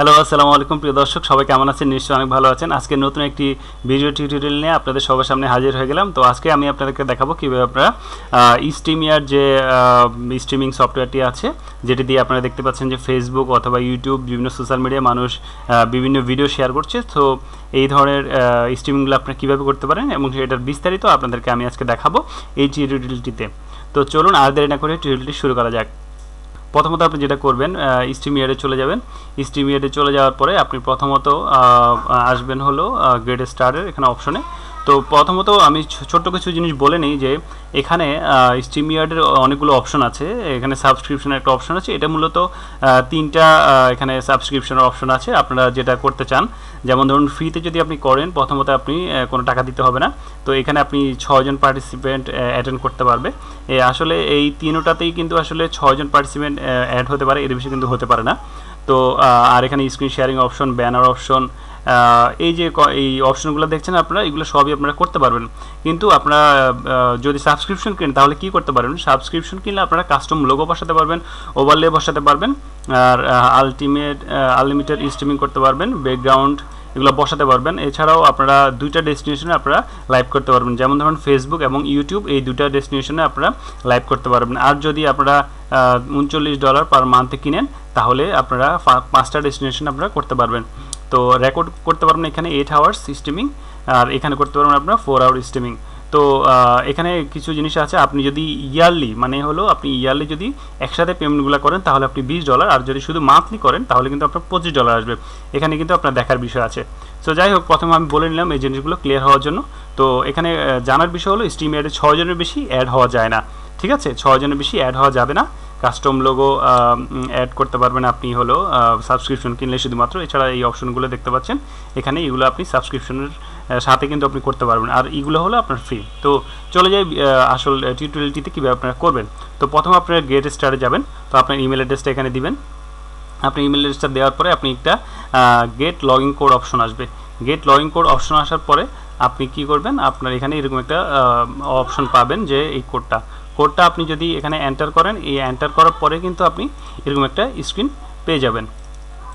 Hello, আসসালামু আলাইকুম প্রিয় দর্শক, সবাই কেমন আছেন? নিশ্চয়ই অনেক ভালো আছেন। আজকে নতুন একটি ভিডিও টিউটোরিয়াল নিয়ে আপনাদের সবার সামনে হাজির হয়ে গেলাম। তো আজকে আমি আপনাদেরকে দেখাবো কীভাবে আপনারা স্ট্রিমিয়ার যে স্ট্রিমিং সফটওয়্যারটি আছে, যেটি দিয়ে আপনারা দেখতে পাচ্ছেন যে ফেসবুক অথবা ইউটিউব বিভিন্ন সোশ্যাল মিডিয়া মানুষ বিভিন্ন ভিডিও শেয়ার করছে। তো এই ধরনের স্ট্রিমিংগুলো আপনারা কীভাবে করতে পারেন এবং এটার বিস্তারিত আপনাদেরকে আমি আজকে দেখাবো এই টিউটোরিয়ালটিতে তো চলুন, আর দেরি না করে টিউটোরিয়ালটি শুরু করা যাক। প্রথমত আপনি যেটা করবেন স্টিমিয়ারে চলে যাবেন। স্টিমিয়ারে চলে যাওয়ার পরে আপনি প্রথমত আসবেন হলো গ্রেড স্টারের এখানে অপশনে তো প্রথমত আমি ছোট্ট কিছু জিনিস বলে নিই যে এখানে স্টিমিয়ার্ডের অনেকগুলো অপশন আছে। এখানে সাবস্ক্রিপশনের একটা অপশন আছে। এটা মূলত তিনটা এখানে সাবস্ক্রিপশনের অপশন আছে। আপনারা যেটা করতে চান, যেমন ধরুন ফ্রিতে যদি আপনি করেন, প্রথমত আপনি কোনো টাকা দিতে হবে না। তো এখানে আপনি ছয়জন পার্টিসিপেন্ট অ্যাটেন্ড করতে পারবে। আসলে এই তিনোটাতেই কিন্তু আসলে ছয়জন পার্টিসিপেন্ট অ্যাড হতে পারে। এর বেশি কিন্তু হতে পারে না। তো আর এখানে screen sharing option banner option এই যে এই অপশনগুলো দেখছেন আপনারা, এগুলো সবই আপনারা করতে পারবেন। কিন্তু আপনারা যদি সাবস্ক্রিপশন কিনেন, তাহলে কি করতে পারবেন? সাবস্ক্রিপশন কিনলে আপনারা কাস্টম লোগো বসাতে পারবেন ওভারলে বসাতে পারবেন, আর আলটিমেট আনলিমিটেড স্ট্রিমিং করতে পারবেন ব্যাকগ্রাউন্ড এগুলো বসাতে পারবেন। এছাড়াও আপনারা দুইটা ডেস্টিনেশনে আপনারা লাইভ করতে পারবেন। যেমন ধরুন ফেসবুক এবং ইউটিউব এই দুইটা ডেস্টিনেশনে আপনারা লাইভ করতে পারবেন। আর যদি আপনারা উনচল্লিশ ডলার পার মান্থে কিনেন, তাহলে আপনারা পাঁচটা ডেস্টিনেশন আপনারা করতে পারবেন। তো রেকর্ড করতে পারবেন এখানে এইট আওয়ার্স স্ট্রিমিং আর এখানে করতে পারবেন আপনার ফোর আওয়ার স্ট্রিমিং তো এখানে কিছু জিনিস আছে, আপনি যদি ইয়ারলি মানে হলো আপনি ইয়ারলি যদি একসাথে পেমেন্টগুলো করেন, তাহলে আপনি বিশ ডলার আর যদি শুধু মান্থলি করেন, তাহলে কিন্তু আপনার পঁচিশ ডলার আসবে। এখানে কিন্তু আপনার দেখার বিষয় আছে। সো যাই হোক, প্রথমে আমি বলে নিলাম এই জিনিসগুলো ক্লিয়ার হওয়ার জন্য। তো, এখানে জানার বিষয় হলো স্ট্রিম অ্যাডে ছজনের বেশি অ্যাড হওয়া যায় না। ঠিক আছে? ছজনের বেশি অ্যাড হওয়া যাবে না। কাস্টম লোগো অ্যাড করতে পারবেন আপনি হলো সাবস্ক্রিপশন কিনলে শুধুমাত্র। এছাড়া এই অপশনগুলো দেখতে পাচ্ছেন। এখানে এগুলো আপনি সাবস্ক্রিপশনের সাথে কিন্তু আপনি করতে পারবেন। আর এগুলো হলো আপনার ফ্রি তো চলে যাই আসল টিউটোরিয়ালটিতে কীভাবে আপনারা করবেন। তো প্রথম আপনারা গেট স্টারে যাবেন। তো আপনার ইমেল অ্যাড্রেসটা এখানে দিবেন। আপনি ইমেল অ্যাড্রেসটা দেওয়ার পরে আপনি একটা গেট লগইন কোড অপশন আসবে। গেট লগইন কোড অপশন আসার পরে আপনি কি করবেন? আপনার এখানে এরকম একটা অপশন পাবেন যে এই কোডটা কোডটা আপনি যদি এখানে এন্টার করেন, এই এন্টার করার পরে কিন্তু আপনি এরকম একটা স্ক্রিন পেয়ে যাবেন।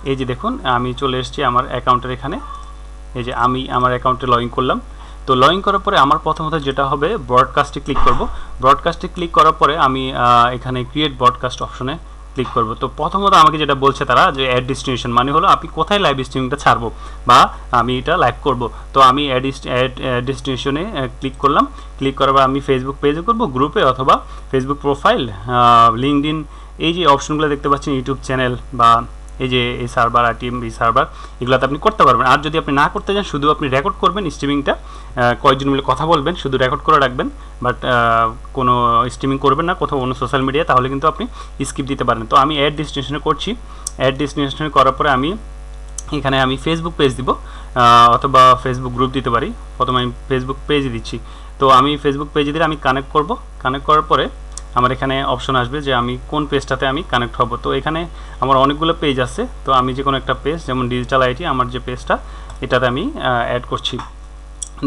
এই যে দেখুন, আমি চলে এসেছি আমার অ্যাকাউন্টের এখানে। এই যে আমি আমার অ্যাকাউন্টে লগ করলাম। তো লগ করার পরে আমার প্রথমত যেটা হবে ব্রডকাস্টে ক্লিক করব। ব্রডকাস্টে ক্লিক করার পরে আমি এখানে ক্রিয়েট ব্রডকাস্ট অপশনে ক্লিক করব। তো প্রথমত আমাকে যেটা বলছে তারা যে অ্যাড ডিস্টিনেশন মানে হলো আপনি কোথায় লাইভ স্ট্রিমিংটা ছাড়বো বা আমি এটা লাইভ করব। তো আমি অ্যাড অ্যাড ক্লিক করলাম। ক্লিক করার পর আমি ফেসবুক পেজে করব গ্রুপে অথবা ফেসবুক প্রোফাইল লিঙ্কড এই যে অপশনগুলো দেখতে পাচ্ছেন ইউটিউব চ্যানেল বা এই যে এই সার্ভার আইটিএম এই সার্ভার এগুলোতে আপনি করতে পারবেন। আর যদি আপনি না করতে চান শুধু আপনি রেকর্ড করবেন স্ট্রিমিংটা কয়েকজন মিলে কথা বলবেন, শুধু রেকর্ড করে রাখবেন। বাট কোনো স্ট্রিমিং করবেন না, কোথাও অন্য সোশ্যাল মিডিয়া তাহলে কিন্তু আপনি স্কিপ দিতে পারেন। তো আমি অ্যাড ডেস্টিনেশনে করছি। অ্যাড ডেস্টিনেশনে করার পরে আমি এখানে আমি ফেসবুক পেজ দিব অথবা ফেসবুক গ্রুপ দিতে পারি। প্রথমে আমি ফেসবুক পেজ দিচ্ছি। তো আমি ফেসবুক পেজে দিলে আমি কানেক্ট করব। কানেক্ট করার পরে আমার এখানে অপশন আসবে যে আমি কোন পেজটাতে আমি কানেক্ট হব। তো এখানে আমার অনেকগুলো পেজ আছে। তো আমি যে কোনো একটা পেজ যেমন ডিজিটাল আইটি আমার যে পেজটা এটাতে আমি অ্যাড করছি।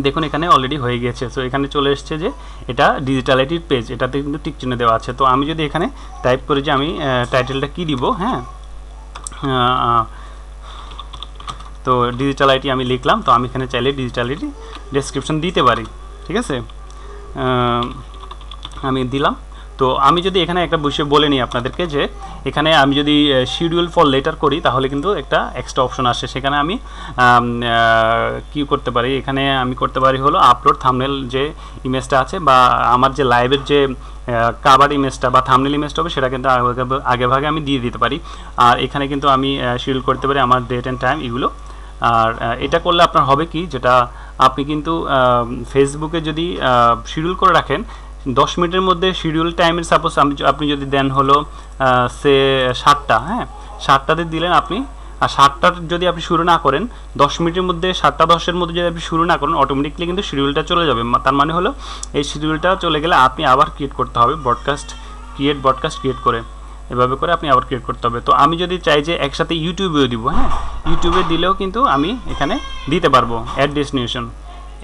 দেখুন, এখানে অলরেডি হয়ে গিয়েছে। তো এখানে চলে এসছে যে এটা ডিজিটাল আইটির পেজ এটাতে কিন্তু টিক চিহ্ন দেওয়া আছে। তো আমি যদি এখানে টাইপ করি যে আমি টাইটেলটা কি দিব হ্যাঁ? তো ডিজিটাল আইটি আমি লিখলাম। তো আমি এখানে চাইলে ডিজিটাল আইটি ডেসক্রিপশন দিতে পারি। ঠিক আছে? আমি দিলাম। তো আমি যদি এখানে একটা বিষয় বলে নিই আপনাদেরকে যে, এখানে আমি যদি শিডিউল ফর লেটার করি, তাহলে কিন্তু একটা এক্সট্রা অপশন আসে। সেখানে আমি কি করতে পারি? এখানে আমি করতে পারি হলো আপলোড থামনেল যে ইমেজটা আছে বা আমার যে লাইভের যে কাবার ইমেজটা বা থামনেল ইমেজটা হবে, সেটা কিন্তু আগে ভাগে আমি দিয়ে দিতে পারি। আর এখানে কিন্তু আমি শিডিউল করতে পারি আমার ডেট অ্যান্ড টাইম এগুলো। আর এটা করলে আপনার হবে কি? যেটা আপনি কিন্তু ফেসবুকে যদি শিডিউল করে রাখেন দশ মিনিটের মধ্যে শিডিউল টাইমের সাপোজ আপনি যদি দেন হলো সে সাতটা হ্যাঁ? সাতটাতে দিলেন আপনি, আর সাতটার যদি আপনি শুরু না করেন, দশ মিনিটের মধ্যে সাতটা দশের মধ্যে যদি আপনি শুরু না করেন অটোমেটিকলি কিন্তু শিডিউলটা চলে যাবে। তার মানে হলো, এই শিডিউলটা চলে গেলে আপনি আবার ক্রিয়েট করতে হবে ব্রডকাস্ট ক্রিয়েট ব্রডকাস্ট ক্রিয়েট করে। এভাবে করে আপনি আবার ক্রিয়েট করতে হবে। তো আমি যদি চাই যে একসাথে ইউটিউবেও দিব হ্যাঁ? ইউটিউবে দিলেও কিন্তু আমি এখানে দিতে পারব অ্যাড ডেস্টিনেশন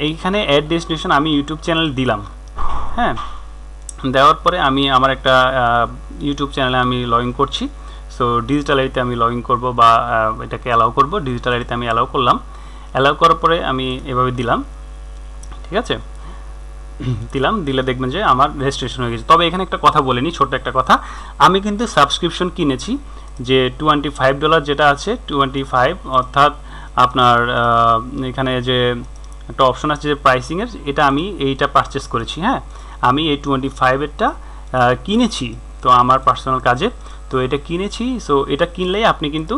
এইখানে অ্যাড ডেস্টিনেশন আমি ইউটিউব চ্যানেল দিলাম। হ্যাঁ দেওয়ার পরে আমি আমার একটা ইউটিউব চ্যানেলে আমি লগ ইন করছি সো ডিজিটাল আইডিতে আমি লগ ইন করব বা এটাকে অ্যালাউ করব। ডিজিটাল আইডিতে আমি অ্যালাউ করলাম। অ্যালাউ করার পরে আমি এভাবে দিলাম। ঠিক আছে? দিলাম, দিলে দেখবেন যে আমার রেজিস্ট্রেশন হয়ে গেছে। তবে এখানে একটা কথা বলে নিই, ছোট্ট একটা কথা। আমি কিন্তু সাবস্ক্রিপশন কিনেছি, যে টোয়েন্টি ফাইভ ডলার যেটা আছে টোয়েন্টি ফাইভ অর্থাৎ আপনার এখানে যে একটা অপশন আছে যে প্রাইসিংয়ের এটা আমি এইটা পারচেস করেছি হ্যাঁ? আমি এই টোয়েন্টি ফাইভেরটা কিনেছি, তো আমার পার্সোনাল কাজে। তো এটা কিনেছি সো এটা কিনলেই আপনি কিন্তু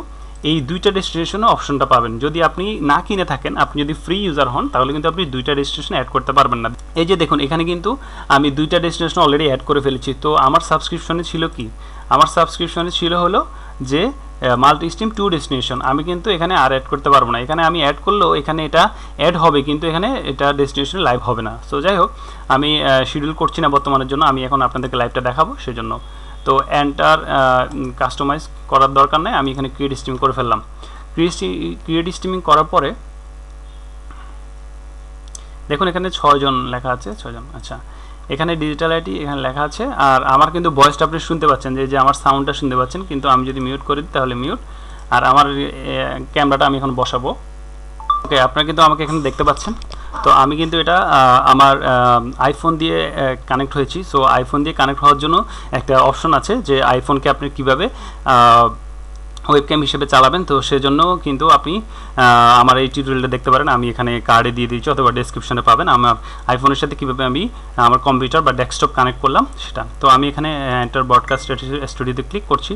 এই দুইটা ডেস্টিনেশনে অপশনটা পাবেন। যদি আপনি না কিনে থাকেন, আপনি যদি ফ্রি ইউজার হন, তাহলে কিন্তু আপনি দুইটা ডেস্টিনেশন অ্যাড করতে পারবেন না। এই যে দেখুন, এখানে কিন্তু আমি দুইটা ডেস্টিনেশন অলরেডি অ্যাড করে ফেলেছি। তো আমার সাবস্ক্রিপশনে ছিল কি? আমার সাবস্ক্রিপশনে ছিল হলো যে মাল্টি স্ট্রিম টু ডেস্টিনেশন আমি কিন্তু এখানে আর অ্যাড করতে পারব না। এখানে আমি অ্যাড করলেও এখানে এটা অ্যাড হবে, কিন্তু এখানে এটা ডেস্টিনেশন লাইভ হবে না। সো যাই হোক, আমি শিডিউল করছি না বর্তমানের জন্য। আমি এখন আপনাদেরকে লাইভটা দেখাবো সেজন্য। তো এন্টার কাস্টমাইজ করার দরকার নেই। আমি এখানে ক্রিয়েট স্ট্রিম করে ফেললাম। ক্রিয়েট ক্রিয়েট স্ট্রিমিং করার পরে, দেখুন এখানে ছয়জন লেখা আছে। ছয়জন আচ্ছা। এখানে ডিজিটাল আইটি এখানে লেখা আছে। আর আমার কিন্তু ভয়েসটা আপনি শুনতে পাচ্ছেন, যে যে, আমার সাউন্ডটা শুনতে পাচ্ছেন, কিন্তু আমি যদি মিউট করি, তাহলে মিউট আর আমার ক্যামেরাটা আমি এখন বসাবো। ওকে আপনারা কিন্তু আমাকে এখানে দেখতে পাচ্ছেন। তো আমি কিন্তু এটা আমার আইফোন দিয়ে কানেক্ট হয়েছি। সো আইফোন দিয়ে কানেক্ট হওয়ার জন্য একটা অপশন আছে, যে আইফোনকে আপনি কীভাবে ওয়েবক্যাম হিসেবে চালাবেন, তো সেজন্য কিন্তু আপনি আমার এই টিউটোরিয়ালটা দেখতে পারেন। আমি এখানে কার্ডে দিয়ে দিয়েছি, অথবা ডেসক্রিপশনে পাবেন। আমার আইফোনের সাথে কীভাবে আমি আমার কম্পিউটার বা ডেস্কটপ কানেক্ট করলাম, সেটা। তো আমি এখানে এন্টার ব্রডকাস্ট স্টুডিওতে ক্লিক করছি।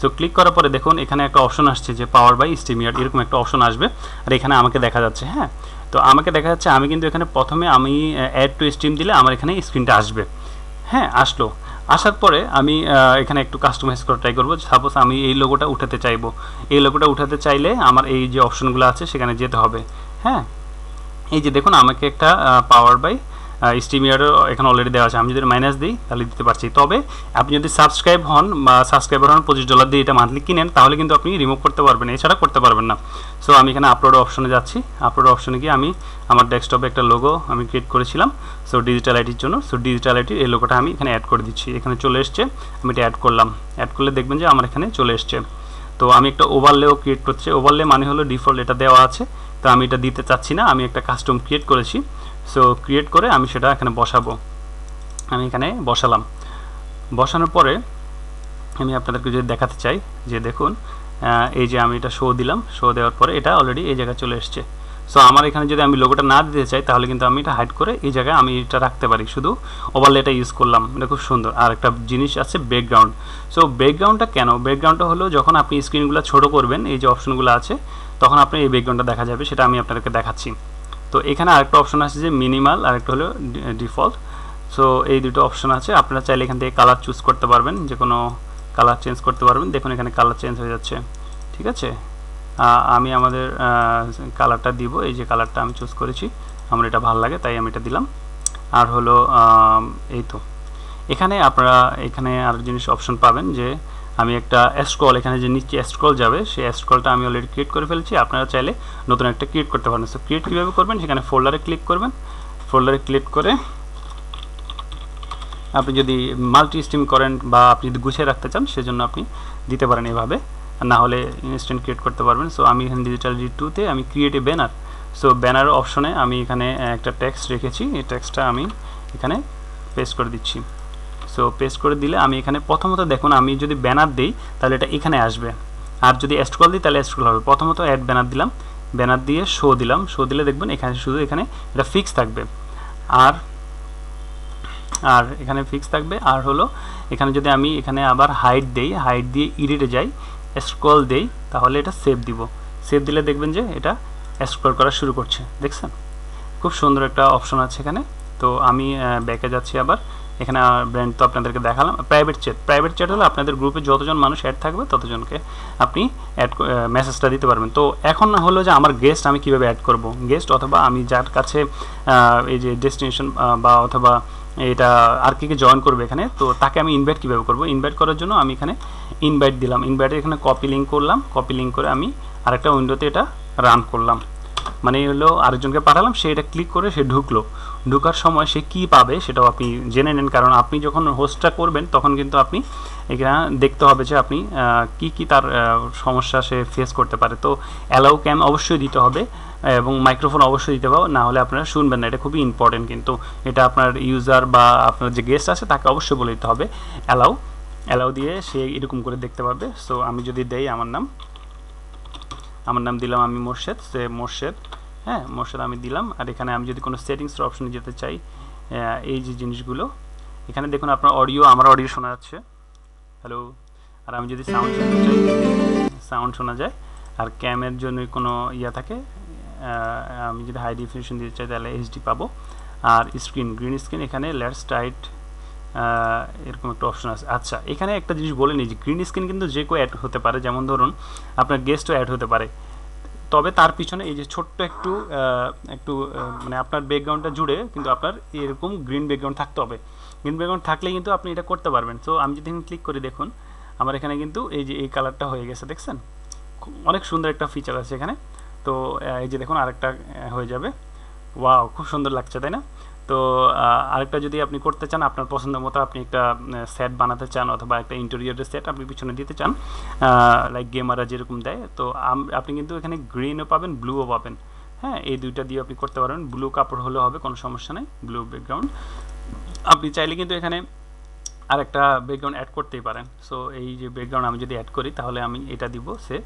সো ক্লিক করার পরে দেখুন, এখানে একটা অপশন আসছে যে পাওয়ার বাই স্টিমিয়ার এরকম একটা অপশন আসবে। আর এখানে আমাকে দেখা যাচ্ছে হ্যাঁ? তো আমাকে দেখা যাচ্ছে, আমি কিন্তু এখানে প্রথমে আমি অ্যাড টু স্ট্রিম দিলে আমার এখানে স্ক্রিনটা আসবে। হ্যাঁ আসলো। আসার পরে আমি এখানে একটু কাস্টমাইজ করে ট্রাই করব। সাপোজ আমি এই লোগোটা উঠাতে চাইব। এই লোগোটা উঠাতে চাইলে আমার এই যে অপশনগুলো আছে সেখানে যেতে হবে। হ্যাঁ? এই যে দেখুন, আমাকে একটা পাওয়ার বাই স্টিমিয়ারও এখানে অলরেডি দেওয়া আছে। আমি যদি মাইনাস দিই, তাহলে দিতে পারছি। তবে আপনি যদি সাবস্ক্রাইব হন বা সাবস্ক্রাইবার হন, পঁচিশ ডলার দিয়ে এটা মান্থলি কিনেন, তাহলে কিন্তু আপনি রিমুভ করতে পারবেন এছাড়া করতে পারবেন না। সো আমি এখানে আপলোড অপশনে যাচ্ছি। আপলোড অপশনে গিয়ে আমি আমার ডেস্কটপে একটা লোগো আমি ক্রিয়েট করেছিলাম। সো ডিজিটাল আইটির জন্য। সো ডিজিটাল আইটির এই লোগোটা আমি এখানে অ্যাড করে দিচ্ছি। এখানে চলে এসছে। আমি এটা অ্যাড করলাম। অ্যাড করলে দেখবেন যে আমার এখানে চলে এসছে। তো, আমি একটা ওভারলেও ক্রিয়েট করছি। ওভারলে মানে হলো ডিফল্ট এটা দেওয়া আছে। তো আমি এটা দিতে চাচ্ছি না, আমি একটা কাস্টম ক্রিয়েট করেছি। সো ক্রিয়েট করে আমি সেটা এখানে বসাবো। আমি এখানে বসালাম। বসানোর পরে আমি আপনাদেরকে যদি দেখাতে চাই, যে দেখুন এই যে আমি এটা শো দিলাম শো দেওয়ার পরে এটা অলরেডি এই জায়গায় চলে এসছে। সো আমার এখানে যদি আমি লোগোটা না দিতে চাই, তাহলে কিন্তু আমি এটা হাইড করে এই জায়গায় আমি এটা রাখতে পারি। শুধু ওভারলেটা ইউজ করলাম, এটা খুব সুন্দর। আর একটা জিনিস আছে ব্যাকগ্রাউন্ড সো ব্যাকগ্রাউন্ডটা কেন? ব্যাকগ্রাউন্ডটা হলো যখন আপনি স্ক্রিনগুলো ছোট করবেন, এই যে অপশনগুলো আছে তখন আপনি এই ব্যাকগ্রাউন্ডটা দেখা যাবে, সেটা আমি আপনাদেরকে দেখাচ্ছি। তো এখানে আরেকটা অপশন আছে যে মিনিমাল আরেকটা হলো ডিফল্ট সো এই দুটো অপশন আছে, আপনারা চাইলে এখান থেকে কালার চুজ করতে পারবেন যে কোনো কালার চেঞ্জ করতে পারবেন। দেখুন, এখানে কালার চেঞ্জ হয়ে যাচ্ছে। ঠিক আছে? আমি আমাদের কালারটা দিব, এই যে কালারটা আমি চুজ করেছি। আমার এটা ভালো লাগে, তাই আমি এটা দিলাম। আর হলো এই তো। এখানে আপনারা, এখানে আর জিনিস অপশন পাবেন যে আমি একটা স্ক্রল এখানে যে নিচে স্ক্রল যাবে, সেই স্ক্রলটা আমি অলরেডি ক্রিয়েট করে ফেলেছি। আপনারা চাইলে নতুন একটা ক্রিয়েট করতে পারেন। সো ক্রিয়েট কীভাবে করবেন? সেখানে ফোল্ডারে ক্লিক করবেন। ফোল্ডারে ক্লিক করে আপনি যদি মাল্টি স্ট্রিম করেন বা আপনি যদি গুছিয়ে রাখতে চান, সেজন্য আপনি দিতে পারেন এভাবে। না হলে ইনস্ট্যান্ট ক্রিয়েট করতে পারবেন। সো আমি এখানে ডিজিটাল জি টুতে আমি create a banner so banner অপশনে আমি এখানে একটা টেক্সট রেখেছি। এই টেক্সটটা আমি এখানে পেস্ট করে দিচ্ছি। সো পেস্ট করে দিলে আমি এখানে প্রথমত দেখুন, আমি যদি ব্যানার দিই, তাহলে এটা এখানে আসবে। আর যদি স্ক্রল দিই, তাহলে স্ক্রল হবে। প্রথমত অ্যাড ব্যানার দিলাম। ব্যানার দিয়ে শো দিলাম। শো দিলে দেখবেন এখানে শুধু এখানে এটা ফিক্স থাকবে। আর আর এখানে ফিক্স থাকবে। আর হলো, এখানে যদি আমি এখানে আবার হাইট দেই হাইট দিয়ে ইডিটে যাই স্ক্রল দেই, তাহলে এটা সেভ দিব। সেভ দিলে দেখবেন যে এটা স্ক্রল করা শুরু করছে। দেখছেন? খুব সুন্দর একটা অপশন আছে এখানে। তো আমি ব্যাকে যাচ্ছি আবার। এখানে ব্র্যান্ড তো আপনাদেরকে দেখালাম। প্রাইভেট চ্যাট প্রাইভেট চ্যাট হলো আপনাদের গ্রুপে যতজন মানুষ অ্যাড থাকবে, ততজনকে আপনি অ্যাড মেসেজটা দিতে পারবেন। তো এখন হলো যে আমার গেস্ট আমি কীভাবে অ্যাড করব? গেস্ট অথবা আমি যার কাছে এই যে ডেস্টিনেশন বা অথবা এটা আর কি কি জয়েন করবে এখানে, তো তাকে আমি ইনভাইট কীভাবে করব? ইনভাইট করার জন্য আমি এখানে ইনভাইট দিলাম। ইনভাইটে এখানে কপি লিঙ্ক করলাম। কপি লিঙ্ক করে আমি আরেকটা উইন্ডোতে এটা রান করলাম। মানে হলো আরেকজনকে পাঠালাম, সে এটা ক্লিক করে সে ঢুকলো। ঢুকার সময় সে কি পাবে সেটাও আপনি জেনে নেন, কারণ আপনি যখন হোস্টটা করবেন, তখন কিন্তু আপনি এখানে দেখতে হবে যে আপনি কি কি তার সমস্যা সে ফেস করতে পারে। তো অ্যালাউ ক্যাম অবশ্যই দিতে হবে এবং মাইক্রোফোন অবশ্যই দিতে হবে, না হলে আপনারা শুনবেন না, এটা খুবই ইম্পর্টেন্ট কিন্তু এটা আপনার ইউজার বা আপনার যে গেস্ট আছে, তাকে অবশ্যই বলে দিতে হবে অ্যালাউ অ্যালাউ দিয়ে সে এরকম করে দেখতে পারবে। সো আমি যদি দেই, আমার নাম আমার নাম দিলাম আমি মোর্শেদ, সে মোর্শেদ হ্যাঁ মোর্শেদ আমি দিলাম। আর এখানে আমি যদি কোনো সেটিংসের অপশনে যেতে চাই এই যে জিনিসগুলো, এখানে দেখুন আপনার অডিও আমার অডিও শোনা যাচ্ছে। হ্যালো আর আমি যদি সাউন্ড শুনতে চাই সাউন্ড শোনা যায়। আর ক্যামের জন্য কোনো ইয়া থাকে আমি যদি হাই ডিফিনিশন দিতে চাই, তাহলে এইচডি পাবো। আর স্ক্রিন গ্রিন স্ক্রিন এখানে লেটস টাইট এরকম একটা অপশন আছে। আচ্ছা এখানে একটা জিনিস বলে নিই যে গ্রিন স্ক্রিন কিন্তু যে কেউ অ্যাড হতে পারে, যেমন ধরুন, আপনার গেস্টও অ্যাড হতে পারে। তবে তার পিছনে এই যে ছোট্ট একটু একটু মানে আপনার ব্যাকগ্রাউন্ডটা জুড়ে কিন্তু আপনার এরকম গ্রিন ব্যাকগ্রাউন্ড থাকতে হবে। গ্রিন ব্যাকগ্রাউন্ড থাকলে কিন্তু আপনি এটা করতে পারবেন। সো আমি যদি ক্লিক করি, দেখুন, আমার এখানে কিন্তু এই যে এই কালারটা হয়ে গেছে, দেখছেন? অনেক সুন্দর একটা ফিচার আছে এখানে। তো এই যে দেখুন, আরেকটা হয়ে যাবে। ওয়াও খুব সুন্দর লাগছে, তাই না? তো আরেকটা যদি আপনি করতে চান, আপনার পছন্দ মতো আপনি একটা সেট বানাতে চান অথবা একটা ইন্টেরিয়রের সেট আপনি পিছনে দিতে চান লাইক গেমাররা যেরকম দেয়, তো আপনি কিন্তু এখানে গ্রিনও পাবেন ব্লুও পাবেন। হ্যাঁ এই দুইটা দিয়ে আপনি করতে পারবেন। ব্লু কাপড় হলে হবে, কোনো সমস্যা নেই ব্লু ব্যাকগ্রাউন্ড আপনি চাইলে কিন্তু এখানে আর একটা ব্যাকগ্রাউন্ড অ্যাড করতেই পারেন। সো এই যে ব্যাকগ্রাউন্ড আমি যদি অ্যাড করি, তাহলে আমি এটা দিব, সে,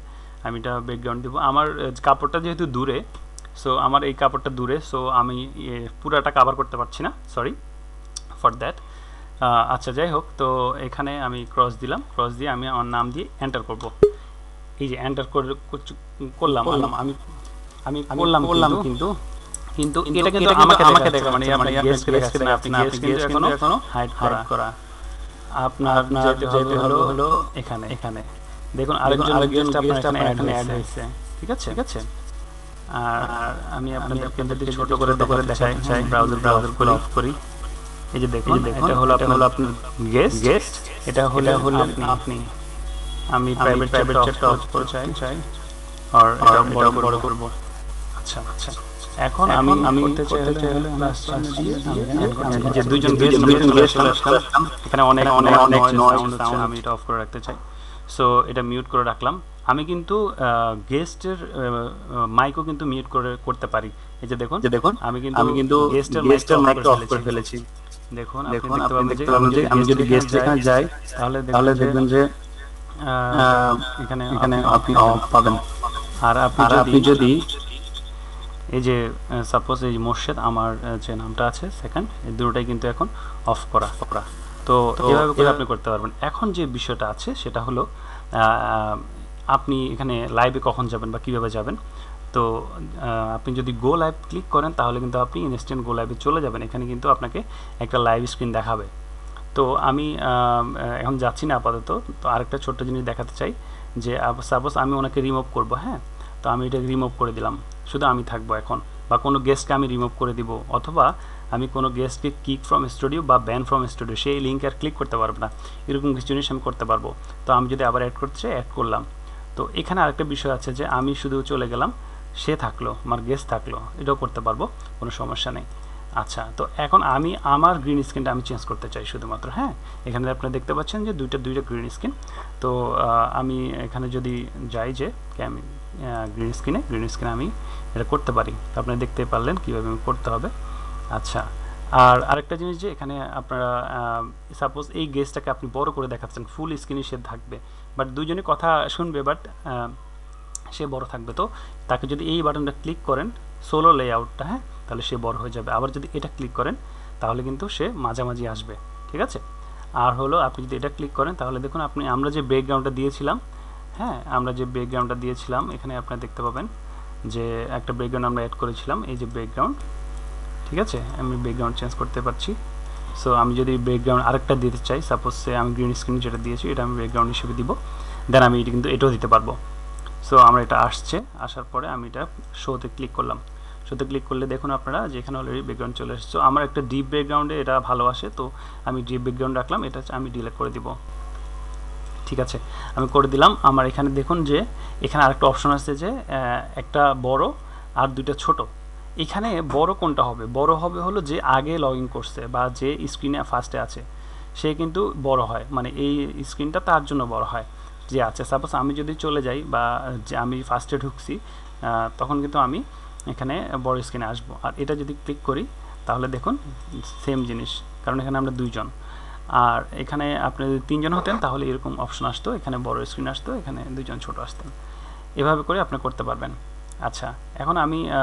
আমি এটা ব্যাকগ্রাউন্ড দিব। আমার কাপড়টা যেহেতু দূরে সো আমার এই কাপড়টা দূরে সো আমি পুরাটা কাভার করতে পারছি না সরি ফর দ্যাট আচ্ছা যাই হোক তো এখানে আমি ক্রস দিলাম ক্রস দিয়ে আমি আমার নাম দিয়ে এন্টার করব। এই যে এন্টার করলাম আমি। আমি করলাম করলাম কিন্তু। কিন্তু। এটা কিন্তু আমাকে আমাকে দেখা মানে আপনি গেস্ট গেস্ট আপনি কিন্তু এখনও এখনও হাইড করা। করা। আপনার যেতে হলো হলো এখানে। এখানে। দেখুন আরেকজন গেস্ট আপনার এখানে অ্যাড হয়েছে। ঠিক আছে? ঠিক আছে। আর আমি আপনাদেরকে যদি ছোট করে করে দেখাই চাই ব্রাউজার ব্রাউজার করে অফ করি। এই যে দেখুন এটা হলো আপনার আপনার গেস্ট গেস্ট এটা হলো হলো আপনি। আমি প্রাইভেট প্রাইভেট চ্যাটটা অফ করে চাই। চাই। আর এটা বড় বড় করব। আচ্ছা আচ্ছা। এখন আমি আমি করতে চাই হলো আমি যে দুইজন গেস্ট দুইজন গেস্ট এখানে অনেক অনেক অনেক সাউন্ড আমি এটা অফ করে রাখতে চাই। সো এটা মিউট করে রাখলাম। আমি কিন্তু গেস্টের মাইকও কিন্তু মিউট করে করতে পারি। এই যে দেখুন দেখুন আমি কিন্তু আমি কিন্তু গেস্টের গেস্টের মাইকটা অফ করে ফেলেছি। দেখুন আপনি দেখতে পাবেন যে আমি যদি গেস্ট এখানে যাই তাহলে তাহলে দেখবেন যে এখানে এখানে আপনি অফ পাবেন। আর আপনি যদি এই যে সাপোজ এই মোর্শেদ আমার যে নামটা আছে সেকেন্ড এই দুটোটাই কিন্তু এখন অফ করা। করা। তো এভাবে করে আপনি করতে পারবেন। এখন যে বিষয়টা আছে সেটা হলো আপনি এখানে লাইভে কখন যাবেন বা কীভাবে যাবেন? তো আপনি যদি গো লাইভ ক্লিক করেন, তাহলে কিন্তু আপনি ইনস্ট্যান্ট গো লাইভে চলে যাবেন। এখানে কিন্তু আপনাকে একটা লাইভ স্ক্রিন দেখাবে। তো আমি এখন যাচ্ছি না আপাতত। তো আরেকটা ছোট্ট জিনিস দেখাতে চাই যে সাপোজ আমি ওনাকে রিমুভ করব হ্যাঁ? তো আমি এটা রিমুভ করে দিলাম। শুধু আমি থাকব এখন। বা কোনো গেস্টকে আমি রিমুভ করে দিব। অথবা আমি কোনো গেস্টকে কিক ফ্রম স্টুডিও বা ব্যান ফ্রম স্টুডিও সেই লিঙ্ক আর ক্লিক করতে পারব না। এরকম কিছু জিনিস আমি করতে পারব। তো আমি যদি আবার অ্যাড করতে চাই অ্যাড করলাম। তো এখানে আরেকটা বিষয় আছে যে আমি শুধু চলে গেলাম, সে থাকল, আমার গেস্ট থাকল, এটাও করতে পারব, কোনো সমস্যা নেই। আচ্ছা তো এখন আমি আমার গ্রিন স্ক্রিনটা আমি চেঞ্জ করতে চাই শুধুমাত্র হ্যাঁ? এখানে আপনারা দেখতে পাচ্ছেন যে দুইটা দুইটা গ্রিন স্ক্রিন তো আমি এখানে যদি যাই যে আমি গ্রিন স্ক্রিনে গ্রিন স্ক্রিনে আমি এটা করতে পারি। তো আপনারা দেখতে পারলেন কীভাবে আমি করতে হবে। আচ্ছা আর আরেকটা জিনিস যে এখানে আপনারা সাপোজ এই গেস্টটাকে আপনি বড় করে দেখাচ্ছেন ফুল স্ক্রিনে সে থাকবে। বাট দুজনে কথা শুনবে বাট সে বড় থাকবে। তো তাকে যদি এই বাটনটা ক্লিক করেন সোলো লেআউটটা হ্যাঁ তাহলে সে বড় হয়ে যাবে। আবার যদি এটা ক্লিক করেন, তাহলে কিন্তু সে মাঝামাঝি আসবে। ঠিক আছে? আর হলো, আপনি যদি এটা ক্লিক করেন, তাহলে দেখুন আপনি, আমরা যে ব্যাকগ্রাউন্ডটা দিয়েছিলাম হ্যাঁ আমরা যে ব্যাকগ্রাউন্ডটা দিয়েছিলাম, এখানে আপনারা দেখতে পাবেন যে একটা ব্যাকগ্রাউন্ড আমরা অ্যাড করেছিলাম, এই যে ব্যাকগ্রাউন্ড ঠিক আছে? আমি ব্যাকগ্রাউন্ড চেঞ্জ করতে পারছি। সো আমি যদি ব্যাকগ্রাউন্ড আরেকটা দিতে চাই সাপোজ সে আমি গ্রিন স্ক্রিন যেটা দিয়েছি, এটা আমি ব্যাকগ্রাউন্ড হিসেবে দিব দেন আমি এটা কিন্তু এটাও দিতে পারব। সো আমরা এটা আসছে, আসার পরে আমি এটা শোতে ক্লিক করলাম। শোতে ক্লিক করলে দেখুন আপনারা, যেখানে অলরেডি ব্যাকগ্রাউন্ড চলে এসেছে। আমার একটা ডিপ ব্যাকগ্রাউন্ডে এটা ভালো আসে, তো আমি ডিপ ব্যাকগ্রাউন্ড রাখলাম, এটা আমি ডিলেট করে দিব। ঠিক আছে? আমি করে দিলাম। আমার এখানে দেখুন যে, এখানে আরেকটা অপশন আছে যে একটা বড় আর দুইটা ছোট। এখানে বড় কোনটা হবে? বড় হবে হলো যে আগে লগ ইন করছে বা যে স্ক্রিনে ফার্স্টে আছে, সে কিন্তু বড় হয়। মানে এই স্ক্রিনটা তার জন্য বড় হয়। যে আছে সাপোজ আমি যদি চলে যাই বা যে আমি ফার্স্টে ঢুকছি তখন কিন্তু আমি এখানে বড় স্ক্রিনে আসব। আর এটা যদি ক্লিক করি, তাহলে দেখুন সেম জিনিস, কারণ এখানে আমরা দুইজন। আর এখানে আপনি যদি তিনজন হতেন, তাহলে এরকম অপশন আসতো। এখানে বড় স্ক্রিন আসতো, এখানে দুজন ছোট আসতেন। এভাবে করে আপনি করতে পারবেন। আচ্ছা এখন আমি আহ,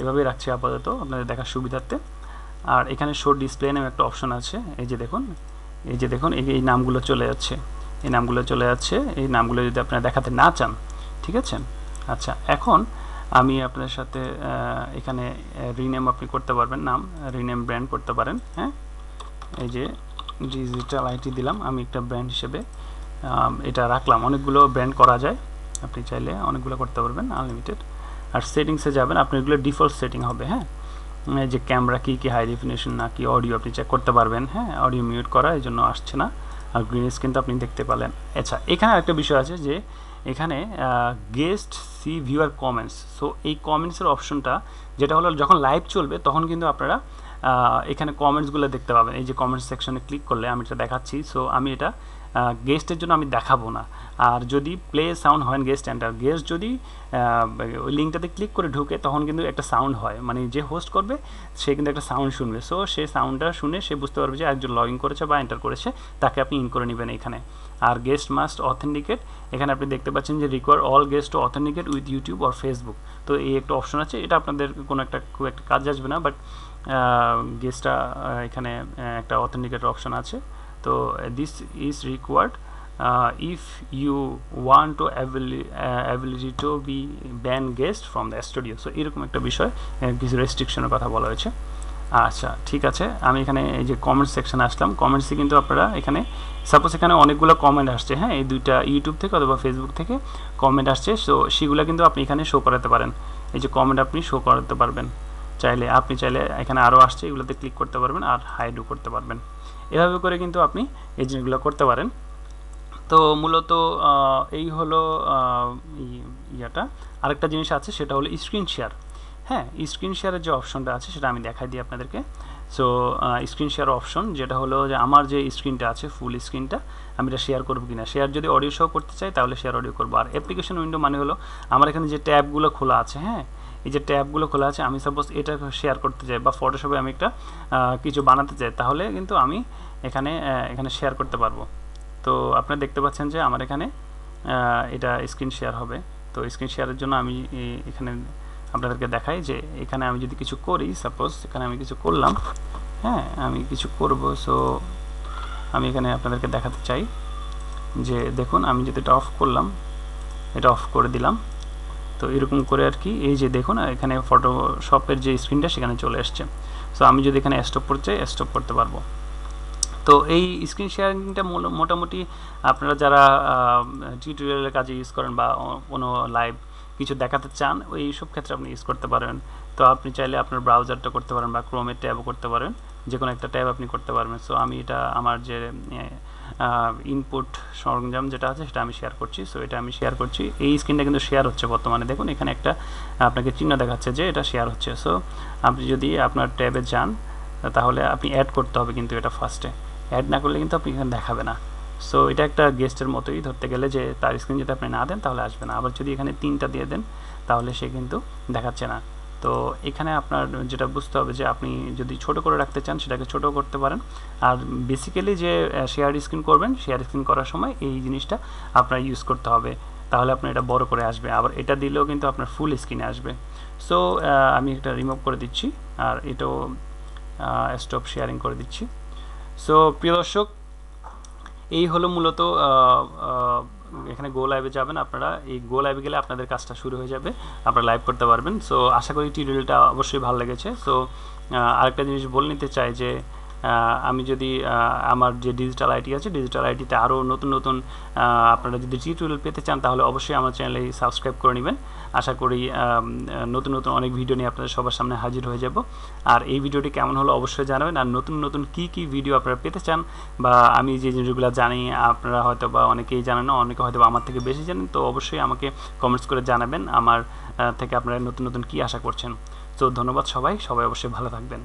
এভাবেই রাখছি আপাতত আপনাদের দেখার সুবিধার্থে। আর এখানে শো ডিসপ্লে নামে একটা অপশন আছে এই যে দেখুন এই যে দেখুন এই এই নামগুলো চলে যাচ্ছে। এই নামগুলো চলে যাচ্ছে এই নামগুলো যদি আপনারা দেখাতে না চান ঠিক আছে? আচ্ছা এখন আমি আপনাদের সাথে এখানে রিনেম আপনি করতে পারবেন নাম রিনেম ব্র্যান্ড করতে পারেন হ্যাঁ? এই যে ডিজিটাল আইটি দিলাম আমি একটা ব্র্যান্ড হিসেবে এটা রাখলাম। অনেকগুলো ব্র্যান্ড করা যায় আপনি চাইলে অনেকগুলো করতে পারবেন আনলিমিটেড আর সেটিংসে যাবেন আপনি এগুলো ডিফল্ট সেটিং হবে হ্যাঁ? যে ক্যামেরা কি কি হাই ডেফিনেশন না কি অডিও আপনি চেক করতে পারবেন হ্যাঁ? অডিও মিউট করা, এই জন্য আসছে না। আর গ্রিন স্ক্রিন তো আপনি দেখতে পেলেন। আচ্ছা এখানে একটা বিষয় আছে যে, এখানে guest see viewer comments so এই কমেন্টসের অপশনটা যেটা হলো যখন লাইভ চলবে, তখন কিন্তু আপনারা এখানে কমেন্টসগুলো দেখতে পাবেন। এই যে কমেন্টস সেকশনে ক্লিক করলে আমি এটা দেখাচ্ছি। সো আমি এটা গেস্টের জন্য আমি দেখাবো না। আর যদি প্লে সাউন্ড হয় গেস্ট এন্টার গেস্ট যদি ওই লিঙ্কটাতে ক্লিক করে ঢুকে, তখন কিন্তু একটা সাউন্ড হয়। মানে যে হোস্ট করবে, সে কিন্তু একটা সাউন্ড শুনবে। সো সে সাউন্ডটা শুনে সে বুঝতে পারবে যে একজন লগ ইন করেছে বা এন্টার করেছে, তাকে আপনি ইন করে নেবেন এখানে। আর গেস্ট মাস্ট অথেন্টিকেট এখানে আপনি দেখতে পাচ্ছেন যে require all guest to authenticate with YouTube or Facebook তো এই একটা অপশন আছে, এটা আপনাদের কোনো একটা, খুব একটা কাজ আসবে না বাট গেস্টটা এখানে একটা অথেন্টিকেট অপশন আছে। তো this is required if you want to ability to be ban guest from the studio so এরকম একটা বিষয় কিছু রেস্ট্রিকশনের কথা বলা হয়েছে। আচ্ছা ঠিক আছে। আমি এখানে এই যে কমেন্ট সেকশনে আসলাম। কমেন্টসে কিন্তু আপনারা এখানে সাপোজ এখানে অনেকগুলো কমেন্ট আসছে হ্যাঁ? এই দুইটা ইউটিউব থেকে অথবা ফেসবুক থেকে কমেন্ট আসছে। সো সেগুলো কিন্তু আপনি এখানে শো করাতে পারেন। এই যে কমেন্ট আপনি শো করাতে পারবেন। চাইলে আপনি চাইলে এখানে আরও আসছে, এগুলোতে ক্লিক করতে পারবেন আর হাইডও করতে পারবেন। এভাবে করে কিন্তু আপনি এই জিনিসগুলো করতে পারেন। তো মূলত এই হলো ইয়াটা। আরেকটা জিনিস আছে, সেটা হলো স্ক্রিন শেয়ার। হ্যাঁ স্ক্রিন শেয়ারের যে অপশনটা আছে, সেটা আমি দেখাই দিই আপনাদেরকে। সো স্ক্রিন শেয়ার অপশন, যেটা হলো যে আমার যে স্ক্রিনটা আছে, ফুল স্ক্রিনটা, আমি এটা শেয়ার করব কিনা। শেয়ার যদি অডিও শো করতে চাই, তাহলে শেয়ার অডিও করব। আর অ্যাপ্লিকেশন উইন্ডো মানে হলো, আমার এখানে যে ট্যাবগুলো খোলা আছে হ্যাঁ এই যে ট্যাবগুলো খোলা আছে, আমি সাপোজ এটা শেয়ার করতে চাই বা ফটোশপে আমি একটা কিছু বানাতে চাই, তাহলে কিন্তু আমি এখানে এখানে শেয়ার করতে পারব। তো আপনারা দেখতে পাচ্ছেন যে আমার এখানে এটা স্ক্রিন শেয়ার হবে। তো স্ক্রিন শেয়ারের জন্য আমি এখানে আপনাদেরকে দেখাই যে এখানে আমি যদি কিছু করি সাপোজ এখানে আমি কিছু করলাম হ্যাঁ আমি কিছু করব সো আমি এখানে আপনাদেরকে দেখাতে চাই যে দেখুন, আমি যদি এটা অফ করলাম, এটা অফ করে দিলাম তো এরকম করে আর কি, এই যে দেখুন, এখানে ফটোশপের যে স্ক্রিনটা সেখানে চলে এসছে। সো আমি যদি এখানে স্টপ করতে চাই স্টপ করতে পারব। তো এই স্ক্রিন শেয়ারিংটা মোটামুটি আপনারা যারা টিউটোরিয়ালের কাজে ইউজ করেন বা কোনো লাইভ কিছু দেখাতে চান, ওই সব ক্ষেত্রে আপনি ইউজ করতে পারেন। তো আপনি চাইলে আপনার ব্রাউজারটা করতে পারেন বা ক্রোমের ট্যাবও করতে পারেন। যে কোনো একটা ট্যাব আপনি করতে পারবেন। সো আমি এটা, আমার যে ইনপুট সরঞ্জাম যেটা আছে সেটা আমি শেয়ার করছি। সো এটা আমি শেয়ার করছি। এই স্ক্রিনটা কিন্তু শেয়ার হচ্ছে বর্তমানে। দেখুন, এখানে একটা, আপনাকে চিহ্ন দেখাচ্ছে যে এটা শেয়ার হচ্ছে। সো আপনি যদি আপনার ট্যাবে যান, তাহলে আপনি অ্যাড করতে হবে কিন্তু এটা ফার্স্টে অ্যাড না করলে কিন্তু আপনি এখানে দেখাবে না। সো এটা একটা গেস্টের মতোই ধরতে গেলে যে তার স্ক্রিন যদি আপনি না দেন, তাহলে আসবে না। আবার যদি এখানে তিনটা দিয়ে দেন, তাহলে সে কিন্তু দেখাচ্ছে না। তো এখানে আপনার যেটা বুঝতে হবে যে আপনি যদি ছোট করে রাখতে চান সেটাকে ছোট করতে পারেন। আর বেসিক্যালি যে শেয়ার স্ক্রিন করবেন শেয়ার স্ক্রিন করার সময় এই জিনিসটা আপনার ইউজ করতে হবে। তাহলে আপনার এটা বড় করে আসবে। আবার এটা দিলেও কিন্তু আপনার ফুল স্ক্রিনে আসবে। সো আমি এটা রিমুভ করে দিচ্ছি। আর এটাও স্টপ শেয়ারিং করে দিচ্ছি। সো প্রিয় দর্শক, এই হলো মূলত এখানে গো লাইভে যাবেন, আপনারা এই গো লাইভে গেলে আপনাদের কাজটা শুরু হয়ে যাবে, আপনারা লাইভ করতে পারবেন। সো আশা করি টিউটোরিয়ালটা অবশ্যই ভালো লেগেছে। সো আরেকটা জিনিস বলে নিতে চাই যে আমি যদি আমার যে ডিজিটাল আইটি আছে ডিজিটাল আইটিতে আরও নতুন নতুন আপনারা যদি টিউটোরিয়াল পেতে চান, তাহলে অবশ্যই আমার চ্যানেলে সাবস্ক্রাইব করে নেবেন। আশা করি নতুন নতুন অনেক ভিডিও নিয়ে আপনাদের সবার সামনে হাজির হয়ে যাব। আর এই ভিডিওটি কেমন হলো অবশ্যই জানাবেন। আর নতুন নতুন কি কি ভিডিও আপনারা পেতে চান, বা আমি যে জিনিসগুলো জানি, আপনারা হয়তো বা অনেকেই জানেন না, অনেকে হয়তো আমার থেকে বেশি জানেন, তো অবশ্যই আমাকে কমেন্টস করে জানাবেন। আমার থেকে আপনারা নতুন নতুন কি আশা করছেন। তো ধন্যবাদ সবাই। সবাই অবশ্যই ভালো থাকবেন।